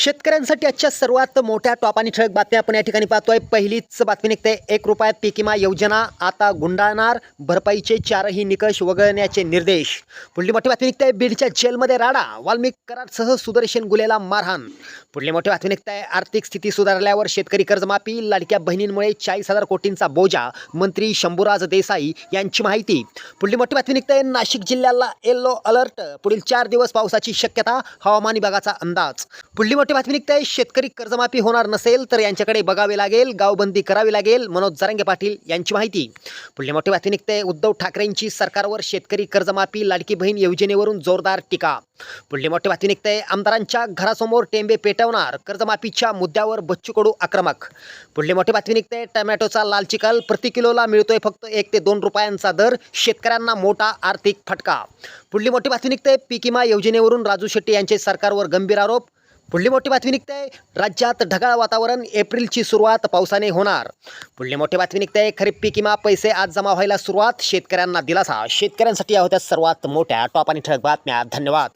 शेतकऱ्यांसाठी आजच्या सर्वात मोठ्या टॉप आणि ठळक बातम्या आपण या ठिकाणी पाहतोय. पहिलीच बातमी निघते. एक रुपयात पीक विमा योजना आता गुंडाळणार. भरपाईचे चारही निकष वगळण्याचे निर्देश. पुढली मोठी बातमी निघते. बीडच्या जेलमध्ये राडा. वाल्मिक कराडसह सुदर्शन गुलेला मारहाण. पुढली मोठी बातमी निघते. आर्थिक स्थिती सुधारल्यावर शेतकरी कर्जमाफी लाडक्या बहिणींमुळे चाळीस हजार कोटींचा बोजा मंत्री शंभूराज देसाई यांची माहिती. पुढली मोठी बातमी निघते. नाशिक जिल्ह्याला येल्लो अलर्ट. पुढील चार दिवस पावसाची शक्यता हवामान विभागाचा अंदाज. पुढली मोठी बातमी निघते शेतकरी कर्जमाफी होणार नसेल तर यांच्याकडे बघावे लागेल गावबंदी करावी लागेल मनोज जरांगे पाटील यांची माहिती. पुढली मोठी बातमी निघते. उद्धव ठाकरेंची सरकारवर शेतकरी कर्जमाफी लाडकी बहीण योजनेवरून जोरदार टीका. पुढली मोठी बातमी निघते. आमदारांच्या घरासमोर टेंबे पेटवणार कर्जमाफीच्या मुद्द्यावर बच्चू कडू आक्रमक. पुढली मोठी बातमी निघते. टमॅटोचा लाल चिखल प्रति किलोला मिळतोय फक्त एक ते दोन रुपयांचा दर शेतकऱ्यांना मोठा आर्थिक फटका. पुढली मोठी बातमी निघते. पीक विमा योजनेवरून राजू शेट्टी यांचे सरकारवर गंभीर आरोप. पुढली मोठी बातमी निघते. राज्यात ढगाळ वातावरण एप्रिलची सुरुवात पावसाने होणार. पुढली मोठी बातमी निघते. खरीप पीक किमा पैसे आज जमा व्हायला सुरुवात. शेतकऱ्यांना दिलासा. शेतकऱ्यांसाठी या होत्या सर्वात मोठ्या टॉप आणि ठळक बातम्या. धन्यवाद.